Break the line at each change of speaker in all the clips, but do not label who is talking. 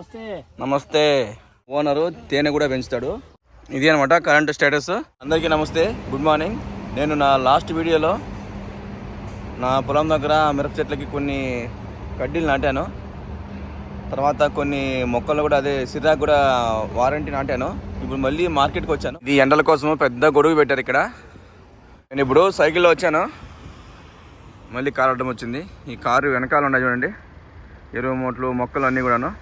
నమస్తే.
నమస్తే. ఓనరు తేనె కూడా పెంచుతాడు. ఇది అనమాట కరెంట్ స్టేటస్ అందరికీ నమస్తే. గుడ్ మార్నింగ్ నేను నా లాస్ట్ వీడియోలో నా పొలం దగ్గర మిరప చెట్లకి కొన్ని కడ్డీలు నాటాను. తర్వాత కొన్ని మొక్కలు కూడా అదే సిరాకు కూడా వారంటీ నాటాను. ఇప్పుడు మళ్ళీ మార్కెట్కి వచ్చాను. ఈ ఎండల కోసం పెద్ద గొడుగు పెట్టారు ఇక్కడ. నేను ఇప్పుడు సైకిల్లో వచ్చాను. మళ్ళీ కారు అడ్డం వచ్చింది. ఈ కారు వెనకాల ఉన్నాయి చూడండి. ఎరువు మూట్లు మొక్కలు అన్నీ కూడాను.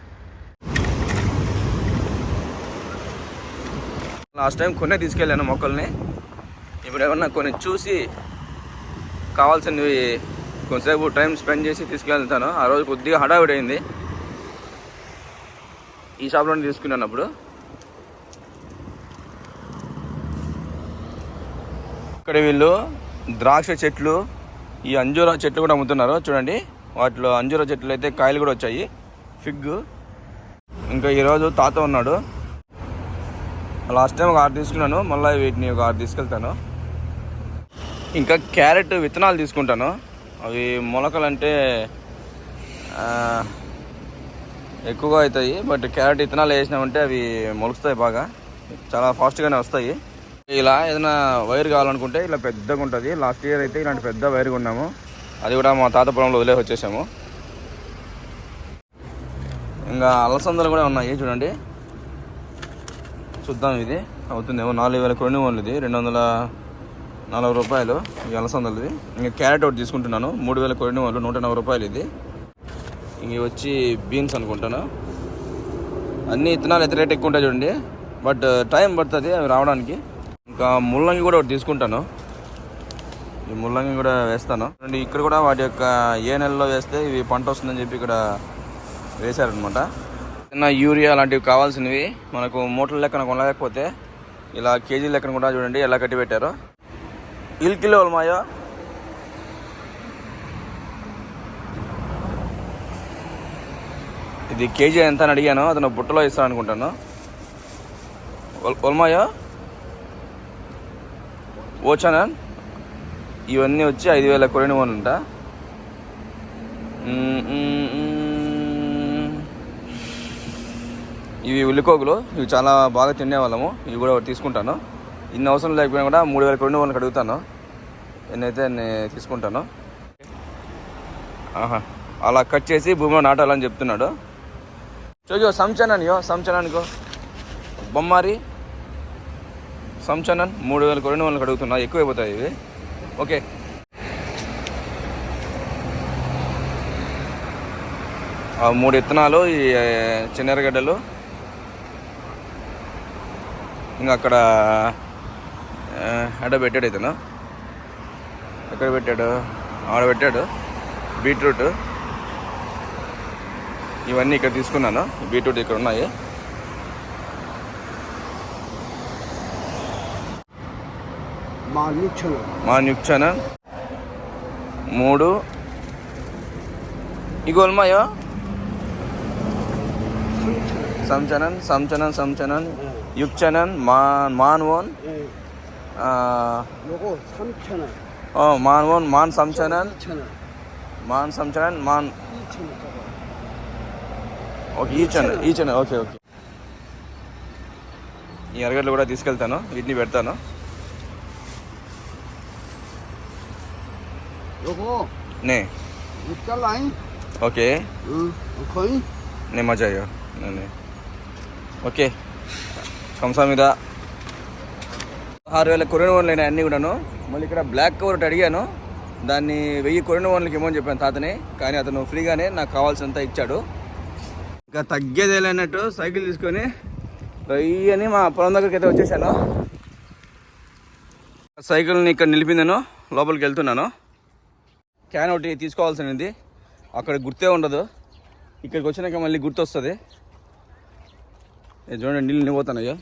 లాస్ట్ టైం కొన్నే తీసుకెళ్ళాను మొక్కల్ని. ఇప్పుడు ఏమన్నా కొన్ని చూసి కావాల్సినవి కొంతసేపు టైం స్పెండ్ చేసి తీసుకెళ్తాను. ఆ రోజు కొద్దిగా హడావిడి అయింది. ఈ షాప్లోనే తీసుకున్నాను అప్పుడు. ఇక్కడ వీళ్ళు ద్రాక్ష చెట్లు ఈ అంజూరా చెట్లు కూడా అమ్ముతున్నారు. చూడండి వాటిలో అంజూరా చెట్లు అయితే కాయలు కూడా వచ్చాయి. ఫిగ్ ఇంకా ఈరోజు తాత ఉన్నాడు. లాస్ట్ టైం ఒక ఆరు తీసుకున్నాను మళ్ళీ వీటిని ఒక ఆరు తీసుకెళ్తాను. ఇంకా క్యారెట్ విత్తనాలు తీసుకుంటాను. అవి మొలకలు అంటే ఎక్కువగా అవుతాయి బట్ క్యారెట్ విత్తనాలు వేసినామంటే అవి మొలుస్తాయి బాగా. చాలా ఫాస్ట్గానే వస్తాయి. ఇలా ఏదైనా వైర్ కావాలనుకుంటే ఇలా పెద్దగా ఉంటుంది. లాస్ట్ ఇయర్ అయితే ఇలాంటి పెద్ద వైర్ కొన్నాము. అది కూడా మా తాత పొలంలో వదిలేసి వచ్చేసాము. ఇంకా అలసందలు కూడా ఉన్నాయి చూడండి. చూద్దాం ఇది. అవుతుందేమో నాలుగు వేల కొన్ని వందలు ఇది రెండు వందల నలభై రూపాయలు. ఈ అలసందలది. ఇంకా క్యారెట్ ఒకటి తీసుకుంటున్నాను. మూడు వేల కొన్ని వందలు నూట నలభై రూపాయలు ఇది. ఇంక వచ్చి బీన్స్ అనుకుంటాను. అన్ని ఇత్తనాలు ఎంత రేట్ ఎక్కువ ఉంటాయి చూడండి. బట్ టైం పడుతుంది అవి రావడానికి. ఇంకా ముల్లంగి కూడా ఒకటి తీసుకుంటాను. ఈ ముల్లంగి కూడా వేస్తాను. అండ్ ఇక్కడ కూడా వాటి యొక్క ఏ నెలలో వేస్తే ఇవి పంట వస్తుందని చెప్పి ఇక్కడ వేశారనమాట చిన్న యూరియా లాంటివి కావాల్సినవి మనకు మూటల లెక్కన కొనలేకపోతే ఇలా కేజీ లెక్కన కూడా చూడండి ఎలా కట్టి పెట్టారో. ఇల్ కిలో ఇది కేజీ ఎంత అని అడిగాను అతను బుట్టలో ఇస్తాను అనుకుంటాను ఒల్మాయో ఓచానా ఇవన్నీ వచ్చి ఐదు వేల కొరని ఉంటా ఇవి ఉల్లికోగులు. ఇవి చాలా బాగా తినేవాళ్ళము. ఇవి కూడా తీసుకుంటాను. ఇన్ని అవసరం లేకపోయినా కూడా మూడు వేల రెండు వాళ్ళకి అడుగుతాను. ఎన్నైతే నేను తీసుకుంటాను. ఆహా. అలా కట్ చేసి భూమిలో నాటాలని చెప్తున్నాడు. చోజో సంచననియో సంచనానికో బొమ్మారి సంచనన్ మూడు వేల రెండు వందలకు అడుగుతున్నా. ఎక్కువైపోతాయి ఇవి. ఓకే. ఆ మూడు విత్తనాలు ఈ చిన్నెరగడ్డలు ఇంకా అక్కడ ఎడ పెట్టాడు ఇతను. ఎక్కడ పెట్టాడు? ఆడ పెట్టాడు. బీట్రూట్. ఇవన్నీ ఇక్కడ తీసుకున్నాను. బీట్రూట్ ఇక్కడ ఉన్నాయి. మా న్యుక్చన మూడు. ఇగో ఉల్మాయో సంచనన్
సంచనన్ సంచనన్ युग
चनन मान मानवन ओ मानवन
मान समचनन मान समचनन मान
ओके ईचन ईचन ओके ओके ఈ అరగడలు కూడా తీసుకెళ్తాను. వీటిని పెడతాను.
ఓకే
నే
మజా అయ్యో
ఓకే కంసామిద. ఆరు వేల కొరిన వన్లు అయినా అన్నీ కూడాను. మళ్ళీ ఇక్కడ బ్లాక్ కవర్ ఒకటి అడిగాను. దాన్ని వెయ్యి కొరిన వన్లకి ఇవ్వమని చెప్పాను తాతని. కానీ అతను ఫ్రీగానే నాకు కావాల్సినంత ఇచ్చాడు. ఇంకా తగ్గేది లేనట్టు సైకిల్ తీసుకొని వెయ్యని మా పొలం దగ్గరికి అయితే వచ్చేసాను. సైకిల్ని ఇక్కడ నిలిపిందాను. లోపలికి వెళ్తున్నాను. క్యాన్ ఒకటి తీసుకోవాల్సినది. అక్కడ గుర్తే ఉండదు. ఇక్కడికి వచ్చినాక మళ్ళీ గుర్తొస్తుంది. చూడండి నీళ్ళు నిండిపోతున్నాయో.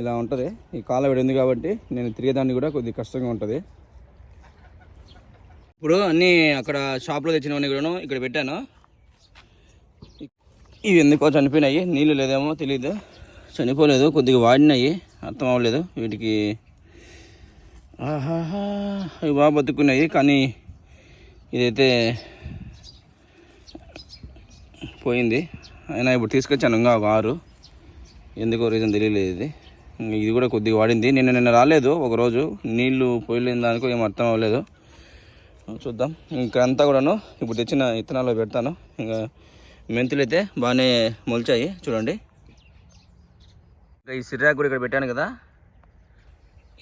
ఇలా ఉంటుంది. ఈ కాల వేడి ఉంది కాబట్టి నేను తిరిగేదాన్ని కూడా కొద్దిగా కష్టంగా ఉంటుంది. ఇప్పుడు అన్నీ అక్కడ షాప్లో తెచ్చినవన్నీ కూడాను ఇక్కడ పెట్టాను. ఇవి ఎందుకో చనిపోయినాయి. నీళ్ళు లేదేమో తెలియదు చనిపోలేదు. కొద్దిగా వాడినాయి. అర్థం అవ్వలేదు. వీటికి ఆహాహా ఇవి బాగా బతుకున్నాయి. కానీ ఇదైతే పోయింది. అయినా ఇప్పుడు తీసుకొచ్చాను ఇంకా వారు ఆరు. ఎందుకో రీజన్ తెలియలేదు. ఇది ఇది కూడా కొద్దిగా వాడింది. నిన్న నిన్న రాలేదు. ఒకరోజు నీళ్ళు పోయలేని దానికో ఏం అర్థం అవ్వలేదు. చూద్దాం. ఇంకంతా అంతా కూడాను ఇప్పుడు తెచ్చిన ఇత్తనాలు పెడతాను. ఇంకా మెంతులు అయితే బాగానే మొలిచాయి. చూడండి. ఇంకా ఈ సిర్రాకు కూడా ఇక్కడ పెట్టాను కదా.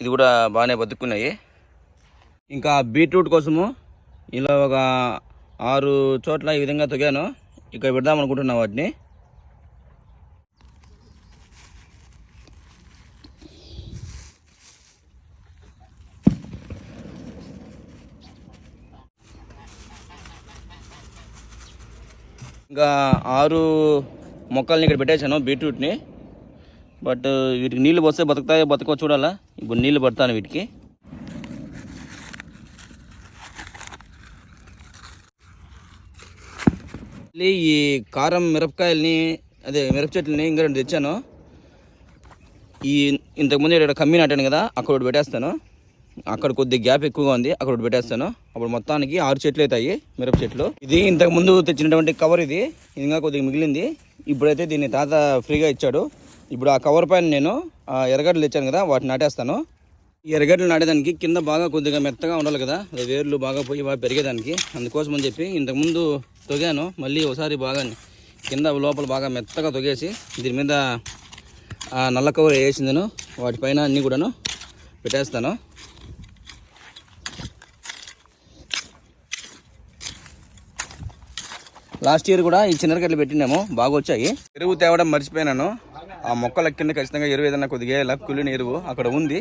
ఇది కూడా బాగానే బతుక్కున్నాయి. ఇంకా బీట్రూట్ కోసము ఇలా ఒక ఆరు చోట్ల ఈ విధంగా తొగాను. ఇక్కడ పెడదాం అనుకుంటున్నా వాటిని. ఇంకా ఆరు మొక్కల్ని ఇక్కడ పెట్టేశాను బీట్రూట్ని. బట్ వీటికి నీళ్ళు పోస్తే బతుకుతాయో బతుకో చూడాలా. ఇప్పుడు నీళ్ళు పడతాను వీటికి. మళ్ళీ ఈ కారం మిరపకాయల్ని అదే మిరప చెట్లని ఇంకా రెండు తెచ్చాను. ఈ ఇంతకుముందు ఇక్కడ కమ్మి నాటాను కదా అక్కడ పెట్టేస్తాను. అక్కడ కొద్ది గ్యాప్ ఎక్కువగా ఉంది. అక్కడ ఒకటి పెట్టేస్తాను. అప్పుడు మొత్తానికి ఆరు చెట్లు అవుతాయి. మిరప చెట్లు. ఇది ఇంతకు ముందు తెచ్చినటువంటి కవర్ ఇది. ఇది ఇంకా కొద్దిగా మిగిలింది. ఇప్పుడైతే దీన్ని తాత ఫ్రీగా ఇచ్చాడు. ఇప్పుడు ఆ కవర్ పైన నేను ఆ ఎర్రగడ్డలు ఇచ్చాను కదా వాటిని నాటేస్తాను. ఈ ఎర్రగడ్డలు నాటేదానికి కింద బాగా కొద్దిగా మెత్తగా ఉండాలి కదా. వేర్లు బాగా పోయి బాగా పెరిగేదానికి. అందుకోసం అని చెప్పి ఇంతకుముందు తొగాను. మళ్ళీ ఒకసారి బాగా కింద లోపల బాగా మెత్తగా తొగేసి దీని మీద నల్ల కవర్ వేసిందను. వాటిపైన అన్నీ కూడాను పెట్టేస్తాను. లాస్ట్ ఇయర్ కూడా ఈ చిన్నరకట్లు పెట్టినాము. బాగా వచ్చాయి. ఎరువు తేవడం మర్చిపోయినాను. ఆ మొక్కల కింద ఖచ్చితంగా ఎరువు ఏదైనా కొద్దిగా వేయాలి కుళ్ళిన ఎరువు అక్కడ ఉంది.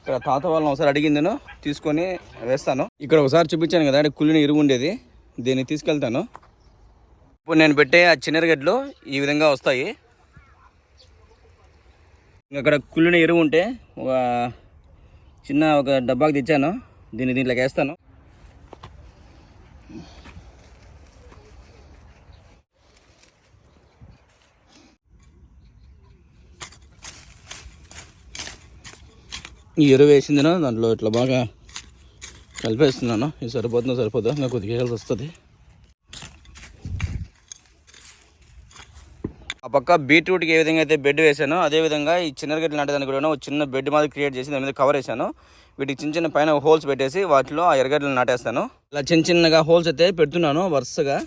ఇక్కడ తాత వాళ్ళని ఒకసారి అడిగిందను తీసుకొని వేస్తాను. ఇక్కడ ఒకసారి చూపించాను కదా అంటే కుళ్ళిన ఎరువు ఉండేది. దీన్ని తీసుకెళ్తాను. ఇప్పుడు నేను పెట్టే ఆ చిన్నరగడ్లు ఈ విధంగా వస్తాయి. అక్కడ కుళ్ళిన ఎరువు ఉంటే ఒక చిన్న ఒక డబ్బాకి తెచ్చాను. దీన్ని దీంట్లోకి వేస్తాను. ఈ ఎరువు వేసిందినా దాంట్లో ఇట్లా బాగా కలిపేస్తున్నాను. ఇది సరిపోతుందో సరిపోతుందో? ఇంకా కొద్దిగా వేయాల్సి వస్తుంది. ఆ పక్క బీట్రూట్కి ఏ విధంగా అయితే బెడ్ వేసానో అదే విధంగా ఈ చిన్నగడ్డలు నాటేదానికి కూడా ఒక చిన్న బెడ్ మాదిరి క్రియేట్ చేసి దాని మీద కవర్ వేసాను. వీటికి చిన్న చిన్న పైన హోల్స్ పెట్టేసి వాటిలో ఆ ఎర్రగడ్డలు నాటేస్తాను. ఇలా చిన్న చిన్నగా హోల్స్ అయితే పెడుతున్నాను వరుసగా.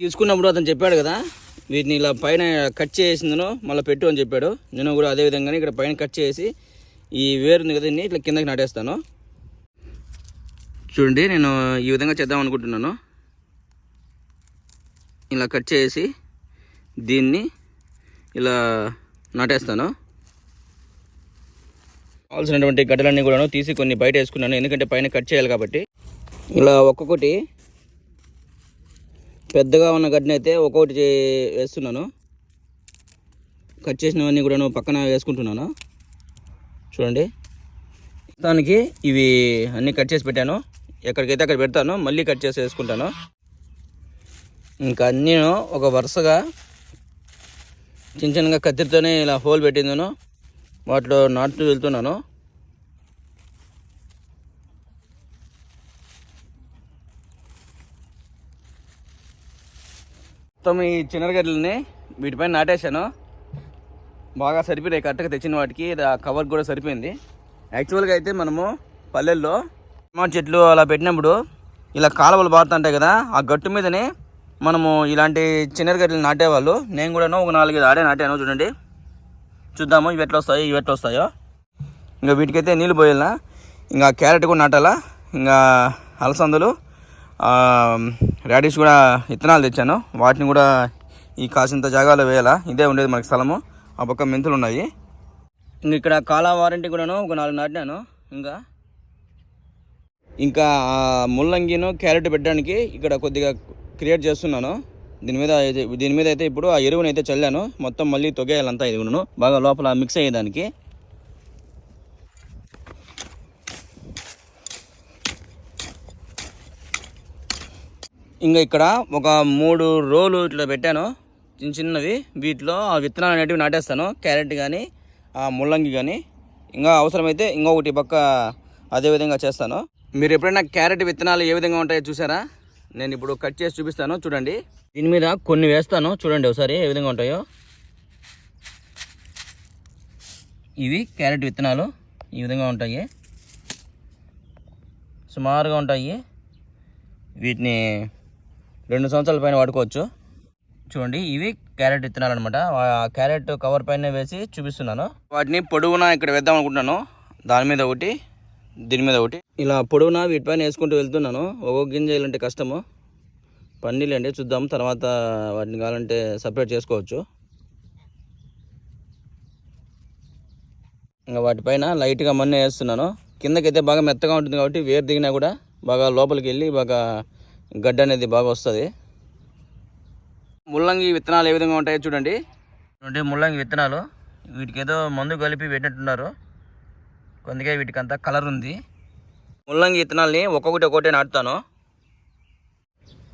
తీసుకున్నప్పుడు అతను చెప్పాడు కదా వీటిని ఇలా పైన కట్ చేసిందను మళ్ళీ పెట్టు అని చెప్పాడు. నేను కూడా అదేవిధంగానే ఇక్కడ పైన కట్ చేసి ఈ వేరు ఉంది కదా ఇట్లా కిందకి నాటేస్తాను. చూడండి నేను ఈ విధంగా చేద్దాం అనుకుంటున్నాను. ఇలా కట్ చేసి దీన్ని ఇలా నాటేస్తాను. కావాల్సినటువంటి గడ్డలన్నీ కూడాను తీసి కొన్ని బయట వేసుకున్నాను ఎందుకంటే పైన కట్ చేయాలి కాబట్టి. ఇలా ఒక్కొక్కటి పెద్దగా ఉన్న గడ్డని అయితే ఒక్కొక్కటి వేస్తున్నాను. కట్ చేసినవన్నీ కూడాను పక్కన వేసుకుంటున్నాను. చూడండి. దానికి ఇవి అన్నీ కట్ చేసి పెట్టాను. ఎక్కడికైతే అక్కడ పెడతాను మళ్ళీ కట్ చేసి వేసుకుంటాను. ఇంకా అన్నీ ఒక వరుసగా చిన్న చిన్నగా కత్తిరితోనే ఇలా హోల్ పెట్టిందను. వాటిలో నాటుతూ వెళ్తున్నాను. మొత్తం ఈ చిన్నగడ్డలని వీటిపైన నాటేశాను. బాగా సరిపోయాయి కరెక్ట్గా తెచ్చిన వాటికి. కవర్ కూడా సరిపోయింది. యాక్చువల్గా అయితే మనము పల్లెల్లో టమాటా చెట్లు అలా పెట్టినప్పుడు ఇలా కాలువలు బారుతుంటాయి కదా ఆ గట్టు మీదనే మనము ఇలాంటి చిన్నగడ్డలు నాటేవాళ్ళు. నేను కూడాను ఒక నాలుగైదు ఆడే నాటాను చూడండి. చూద్దాము ఇవి ఎట్లా వస్తాయో ఇవి ఎట్లా వస్తాయో. ఇంకా వీటికైతే నీళ్ళు పోయాలనా? ఇంకా క్యారెట్ కూడా నాటాలా? ఇంకా అలసందలు రాడిష్ కూడా విత్తనాలు తెచ్చాను. వాటిని కూడా ఈ కాసింత జాగాలో వేయాలా? ఇదే ఉండేది మనకి స్థలము. ఆ పక్క మెంతులు ఉన్నాయి ఇంక ఇక్కడ కాలా వారంటీ కూడాను ఒక నాలుగు నాటినాను. ఇంకా ఇంకా ముల్లంగిను క్యారెట్ పెట్టడానికి ఇక్కడ కొద్దిగా క్రియేట్ చేస్తున్నాను. దీని మీద అయితే దీని మీద అయితే ఇప్పుడు ఆ ఎరువుని అయితే చల్లాను. మొత్తం మళ్ళీ తొగేయాలంతా ఇది ఉన్నాను బాగా లోపల మిక్స్ అయ్యేదానికి. ఇంకా ఇక్కడ ఒక మూడు రోలు ఇట్లా పెట్టాను. చిన్న చిన్నవి. వీటిలో ఆ విత్తనాలు అనేటివి నాటేస్తాను. క్యారెట్ కానీ ముల్లంగి కానీ ఇంకా అవసరమైతే ఇంకొకటి పక్క అదే విధంగా చేస్తాను. మీరు ఎప్పుడైనా క్యారెట్ విత్తనాలు ఏ విధంగా ఉంటాయో చూసారా? నేను ఇప్పుడు కట్ చేసి చూపిస్తాను. చూడండి. దీని మీద కొన్ని వేస్తాను. చూడండి ఒకసారి ఏ విధంగా ఉంటాయో. ఇవి క్యారెట్ విత్తనాలు. ఈ విధంగా ఉంటాయి. సుమారుగా ఉంటాయి. వీటిని రెండు సంవత్సరాల పైన వాడుకోవచ్చు. చూడండి ఇవి క్యారెట్ విత్తనాలు అనమాట క్యారెట్ కవర్ పైన వేసి చూపిస్తున్నాను. వాటిని పొడవునా ఇక్కడ వేద్దాం అనుకుంటున్నాను. దాని మీద ఒకటి దీని మీద ఒకటి. ఇలా పొడవునా వీటిపైన వేసుకుంటూ వెళ్తున్నాను. ఒక్కొక్క గింజ వేయాలంటే కష్టము. పన్నీళ్ళండి చూద్దాం. తర్వాత వాటిని కావాలంటే సపరేట్ చేసుకోవచ్చు. ఇంకా వాటిపైన లైట్గా మన్ను వేస్తున్నాను. కిందకైతే బాగా మెత్తగా ఉంటుంది కాబట్టి వేరు దిగినా కూడా బాగా లోపలికి వెళ్ళి బాగా గడ్డ అనేది బాగా వస్తుంది. ముల్లంగి విత్తనాలు ఏ విధంగా ఉంటాయో చూడండి. చూడండి ముల్లంగి విత్తనాలు వీటికి ఏదో మందు కలిపి పెట్టినట్టున్నారు. కొందుకే వీటికి అంతా కలర్ ఉంది. ముల్లంగి విత్తనాల్ని ఒక్కొక్కటి ఒక్కొక్కటి నాటుతాను.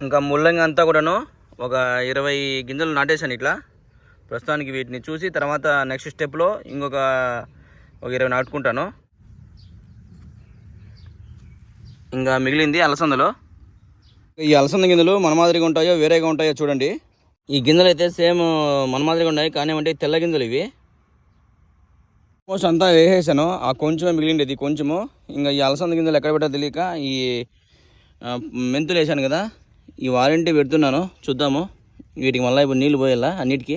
ఇంకా ముల్లంగి అంతా కూడాను ఒక ఇరవై గింజలు నాటేశాను ఇట్లా. ప్రస్తుతానికి వీటిని చూసి తర్వాత నెక్స్ట్ స్టెప్లో ఇంకొక ఒక ఇరవై నాటుకుంటాను. ఇంకా మిగిలింది అలసందలో. ఈ అలసంద గింజలు మన మాదిరిగా ఉంటాయో వేరేగా ఉంటాయో చూడండి. ఈ గింజలు అయితే సేమ్ మన మాదిరిగా ఉన్నాయి కానీ ఏమంటే తెల్ల గింజలు ఇవి. ఆల్మోస్ట్ అంతా వేసేసాను. ఆ కొంచెమే మిగిలిండేది కొంచెము. ఇంకా ఈ అలసంద గింజలు ఎక్కడ పెట్టా తెలియక ఈ మెంతులు వేసాను కదా. ఈ వారంటీ పెడుతున్నాను చూద్దాము. వీటికి మళ్ళీ ఇప్పుడు నీళ్ళు పోయేలా అన్నిటికీ.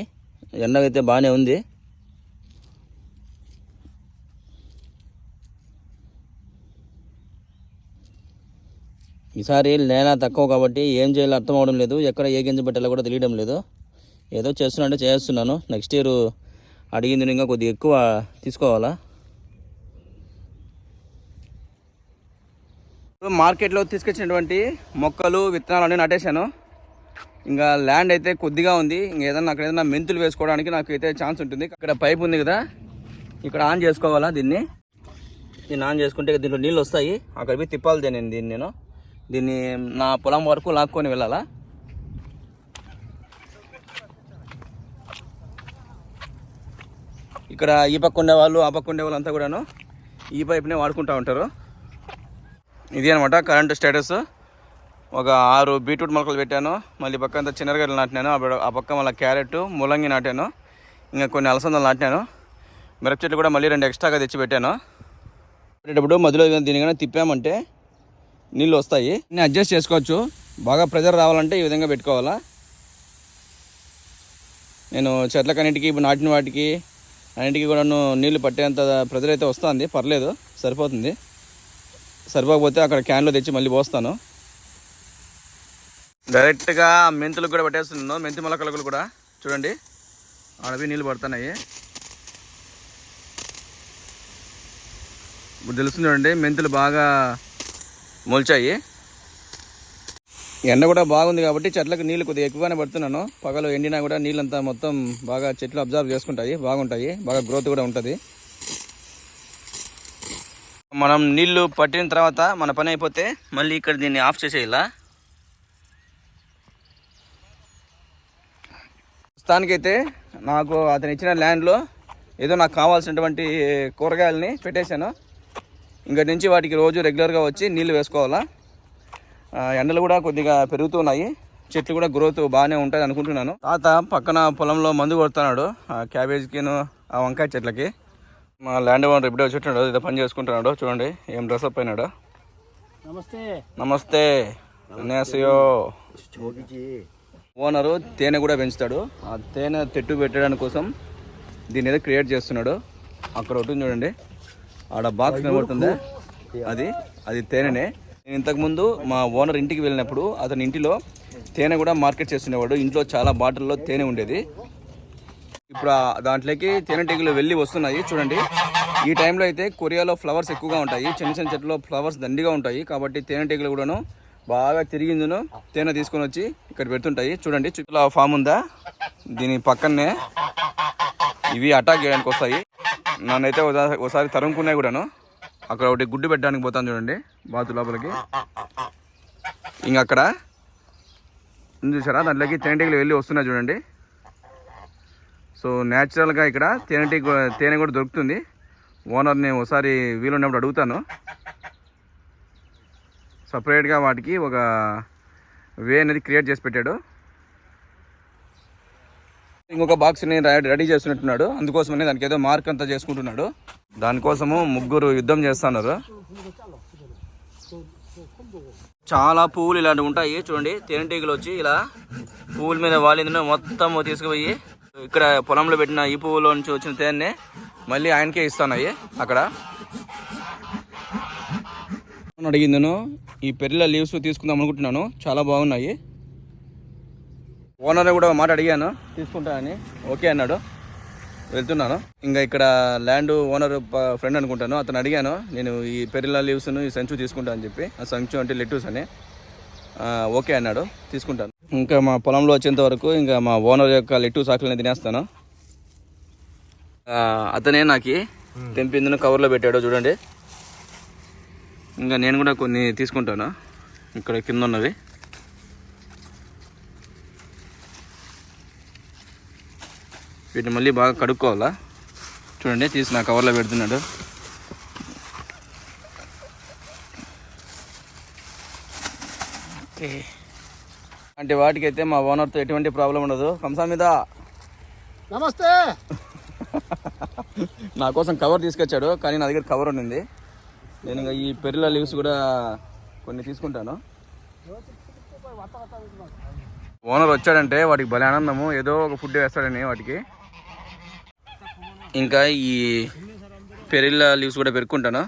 ఎండకైతే బాగానే ఉంది. ఈసారి నేల తక్కువ కాబట్టి ఏం చేయాలో అర్థం అవడం లేదు. ఎక్కడ ఏ గింజ పెట్టాలో కూడా తెలియడం లేదు. ఏదో చేస్తున్నా చేస్తున్నాను. నెక్స్ట్ ఇయర్ అడిగింది ఇంకా కొద్దిగా ఎక్కువ తీసుకోవాలా? మార్కెట్లో తీసుకొచ్చినటువంటి మొక్కలు విత్తనాలు అన్నీ నాటేశాను. ఇంకా ల్యాండ్ అయితే కొద్దిగా ఉంది. ఇంకా ఏదన్నా అక్కడ ఏదైనా మెంతులు వేసుకోవడానికి నాకు అయితే ఛాన్స్ ఉంటుంది. ఇక్కడ పైప్ ఉంది కదా ఇక్కడ ఆన్ చేసుకోవాలా దీన్ని? దీన్ని ఆన్ చేసుకుంటే దీంట్లో నీళ్ళు వస్తాయి. అక్కడ పోయి తిప్పాలి నేను దీన్ని నేను. దీన్ని నా పొలం వరకు లాక్కొని వెళ్ళాలా? ఇక్కడ ఈ పక్క ఉండే వాళ్ళు ఆ పక్క ఉండే వాళ్ళు అంతా కూడాను ఈ పైప్నే వాడుకుంటూ ఉంటారు. ఇది అనమాట కరెంట్ స్టేటస్ ఒక ఆరు బీట్రూట్ మొలకలు పెట్టాను. మళ్ళీ పక్క అంతా చిన్నరగడ్డలు నాటినాను. ఆ పక్క- ఆ పక్క మళ్ళీ క్యారెట్ ముల్లంగి నాటాను. ఇంకా కొన్ని అలసందలు నాటినాను. మిరప చెట్లు కూడా మళ్ళీ రెండు ఎక్స్ట్రాగా తెచ్చి పెట్టాను. పెట్టేటప్పుడు మధ్యలో దీనికైనా కానీ తిప్పామంటే నీళ్ళు వస్తాయి. నేను అడ్జస్ట్ చేసుకోవచ్చు. బాగా ప్రెజర్ రావాలంటే ఈ విధంగా పెట్టుకోవాలా? నేను చెట్లకన్నిటికీ ఇప్పుడు నాటిన వాటికి అన్నింటికి కూడా నీళ్ళు పట్టేంత ప్రెజర్ అయితే వస్తుంది. పర్లేదు సరిపోతుంది. సరిపోకపోతే అక్కడ క్యాన్లో తెచ్చి మళ్ళీ పోస్తాను. డైరెక్ట్గా మెంతులకు కూడా పెట్టేస్తున్నాను. మెంతి మొలకలకు కూడా. చూడండి. అడవి నీళ్ళు పడుతున్నాయి. ఇప్పుడు తెలుస్తుంది చూడండి మెంతులు బాగా మొలిచాయి. ఎండ కూడా బాగుంది కాబట్టి చెట్లకు నీళ్ళు కొద్దిగా ఎక్కువగానే పడుతున్నాను. పగలు ఎండినా కూడా నీళ్ళంతా మొత్తం బాగా చెట్లు అబ్జర్వ్ చేసుకుంటాయి. బాగుంటాయి. బాగా గ్రోత్ కూడా ఉంటుంది. మనం నీళ్ళు పట్టిన తర్వాత మన పని అయిపోతే మళ్ళీ ఇక్కడ దీన్ని ఆఫ్ చేసేయాలా ప్రస్తుతానికైతే నాకు అతను ఇచ్చిన ల్యాండ్లో ఏదో నాకు కావాల్సినటువంటి కూరగాయలని పెట్టేశాను. ఇంకటి నుంచి వాటికి రోజు రెగ్యులర్గా వచ్చి నీళ్ళు వేసుకోవాలా? ఎండలు కూడా కొద్దిగా పెరుగుతున్నాయి. చెట్లు కూడా గ్రోత్ బాగానే ఉంటుంది అనుకుంటున్నాను. తాత పక్కన పొలంలో మందు కొడుతున్నాడు ఆ క్యాబేజ్కిను ఆ వంకాయ చెట్లకి. మా ల్యాండ్ ఓనర్ ఇప్పుడే వచ్చేట్టున్నాడు ఏదో పని చేసుకుంటున్నాడు చూడండి ఏం డ్రెస్ అప్ అయినాడు.
నమస్తే.
నమస్తే. ఓనరు తేనె కూడా పెంచుతాడు. ఆ తేనె తెట్టు పెట్టడానికి కోసం దీన్ని ఏదో క్రియేట్ చేస్తున్నాడు. అక్కడ ఒకటి ఉంది చూడండి. ఆడ బాక్స్ కనబడుతుంది అది? అది తేనెనే. నేను ఇంతకుముందు మా ఓనర్ ఇంటికి వెళ్ళినప్పుడు అతని ఇంటిలో తేనె కూడా మార్కెట్ చేస్తుండేవాడు. ఇంట్లో చాలా బాటిల్లో తేనె ఉండేది. ఇప్పుడు దాంట్లోకి తేనెటీగలు వెళ్ళి వస్తున్నాయి. చూడండి. ఈ టైంలో అయితే కొరియాలో ఫ్లవర్స్ ఎక్కువగా ఉంటాయి. చిన్న చిన్న చెట్లో ఫ్లవర్స్ దండిగా ఉంటాయి. కాబట్టి తేనెటీగలు కూడాను బాగా తిరిగిందును. తేనె తీసుకొని వచ్చి ఇక్కడ పెడుతుంటాయి. చూడండి. చుట్టూ ఫామ్ ఉందా? దీని పక్కనే ఇవి అటాక్ చేయడానికి వస్తాయి. నన్నైతే ఒకసారి తరుముకున్నాయి కూడాను. అక్కడ ఒకటి గుడ్డు పెట్టడానికి పోతాను చూడండి బాతు లోపలికి. ఇంకా అక్కడ. చూసారా? దాంట్లోకి తేనెటీగలు వెళ్ళి వస్తున్నాయి చూడండి. సో న్యాచురల్గా ఇక్కడ తేనెటీగ తేనె కూడా దొరుకుతుంది. ఓనర్ని ఒకసారి వీలున్నప్పుడు అడుగుతాను. సపరేట్గా వాటికి ఒక వే అనేది క్రియేట్ చేసి పెట్టాడు. ఇంకొక బాక్స్ని రెడీ చేస్తున్నట్టున్నాడు. అందుకోసమని దానికి ఏదో మార్క్ అంతా చేసుకుంటున్నాడు. దానికోసము ముగ్గురు యుద్ధం చేస్తున్నారు. చాలా పువ్వులు ఇలాంటివి ఉంటాయి. చూడండి తేనెటీగలు వచ్చి ఇలా పువ్వుల మీద వాలింది మొత్తం తీసుకుపోయి ఇక్కడ పొలంలో పెట్టిన ఈ పువ్వులో నుంచి వచ్చిన తేనె మళ్ళీ ఆయనకే ఇస్తున్నాయి అక్కడ. అడిగిందను ఈ పెళ్ళ లీవ్స్ తీసుకుందాం అనుకుంటున్నాను. చాలా బాగున్నాయి. ఓనర్ కూడా మాట అడిగాను. తీసుకుంటానని. ఓకే అన్నాడు. వెళ్తున్నాను. ఇంకా ఇక్కడ ల్యాండ్ ఓనర్ ఫ్రెండ్ అనుకుంటాను. అతను అడిగాను నేను ఈ పెరిలా లీవ్స్ను ఈ సంచు తీసుకుంటా అని చెప్పి. ఆ సంచు అంటే లెట్టూస్ అని. ఓకే అన్నాడు. తీసుకుంటాను. ఇంకా మా పొలంలో వచ్చేంత వరకు ఇంకా మా ఓనర్ యొక్క లెట్టూస్ ఆకులని తినేస్తాను. అతనే నాకు తెంపిందును కవర్లో పెట్టాడు చూడండి. ఇంకా నేను కూడా కొన్ని తీసుకుంటాను. ఇక్కడ కింద ఉన్నవి. వీటిని మళ్ళీ బాగా కడుక్కోవాలా? చూడండి తీసి నా కవర్లో పెడుతున్నాడు. ఓకే. అంటే వాటికైతే మా ఓనర్తో ఎటువంటి ప్రాబ్లం ఉండదు. కంసా మీద.
నమస్తే!
నా కోసం కవర్ తీసుకొచ్చాడు కానీ నా దగ్గర కవర్ ఉండింది. నేను ఇంకా ఈ పెరిల లీవ్స్ కూడా కొన్ని తీసుకుంటాను. ఓనర్ వచ్చాడంటే వాటికి భలే ఆనందము. ఏదో ఒక ఫుడ్ వేస్తాడని వాటికి. ఇంకా ఈ పెరిల్ల లీవ్స్ కూడా పెరుక్కుంటాను?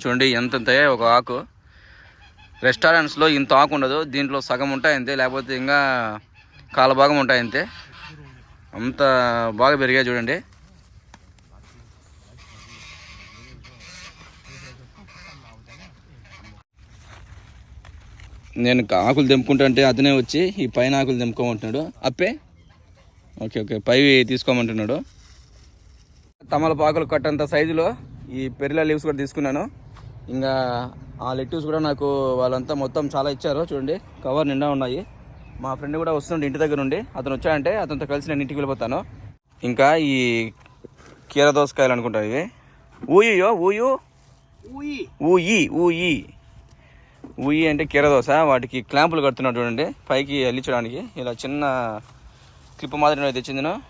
చూడండి ఎంత ఒక ఆకు. రెస్టారెంట్స్లో ఇంత ఆకు ఉండదు. దీంట్లో సగం ఉంటాయి అంతే లేకపోతే ఇంకా కాలభాగం ఉంటాయంతే ఉంటాయి అంతే. అంత బాగా పెరిగాయి చూడండి. నేను ఆకులు తెంపుకుంటుంటే అతనే వచ్చి ఈ పైన ఆకులు తెంపుకోమంటున్నాడు. అప్పే? Okay okay. పైవి తీసుకోమంటున్నాడు. తమలపాకులు కట్టంత సైజులో ఈ పెరిల లీవ్స్ కూడా తీసుకున్నాను. ఇంకా ఆ లెట్యూస్ కూడా నాకు వాళ్ళంతా మొత్తం చాలా ఇచ్చారు. చూడండి కవర్ నిండా ఉన్నాయి. మా ఫ్రెండ్ కూడా వస్తుండే ఇంటి దగ్గర నుండి అతను వచ్చాడంటే అతనితో కలిసి నేను ఇంటికి వెళ్ళిపోతాను. ఇంకా ఈ కీర దోసకాయలు అనుకుంటా ఇవి. ఊయో ఊయు
ఊయి.
ఊయి ఊయి. ఊయి అంటే కీరదోస వాటికి క్లాంపులు కడుతున్నాడు చూడండి. పైకి అల్లించడానికి. ఇలా చిన్న క్లిప్ మాదిరి తెచ్చిందిను.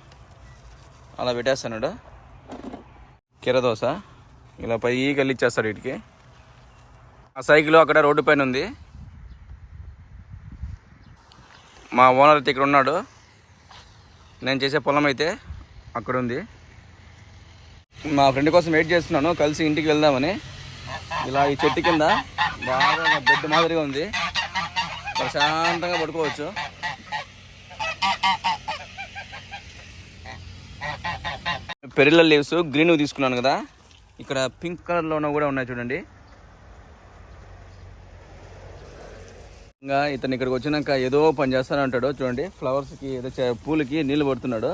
అలా పెట్టేస్తున్నాడు కీరదోస ఇలా పైకి అల్లిచ్చేస్తాడు వీటికి. ఆ సైకిల్ అక్కడ రోడ్డు పైన ఉంది. మా ఓనర్ అయితే ఇక్కడ ఉన్నాడు. నేను చేసే పొలం అయితే అక్కడ ఉంది. మా ఫ్రెండ్ కోసం వెయిట్ చేస్తున్నాను. కలిసి ఇంటికి వెళ్దామని. ఇలా ఈ చెట్టు కింద బాగా బెడ్ మాదిరిగా ఉంది. ప్రశాంతంగా పడుకోవచ్చు. పెరిల లీవ్స్ గ్రీన్ తీసుకున్నాను కదా. ఇక్కడ పింక్ కలర్లోనూ కూడా ఉన్నాయి చూడండి. ఇంకా ఇతను ఇక్కడికి వచ్చినాక ఏదో పని చేస్తానంటాడు చూడండి. ఫ్లవర్స్కి ఏదో పూలకి నీళ్ళు పడుతున్నాడు.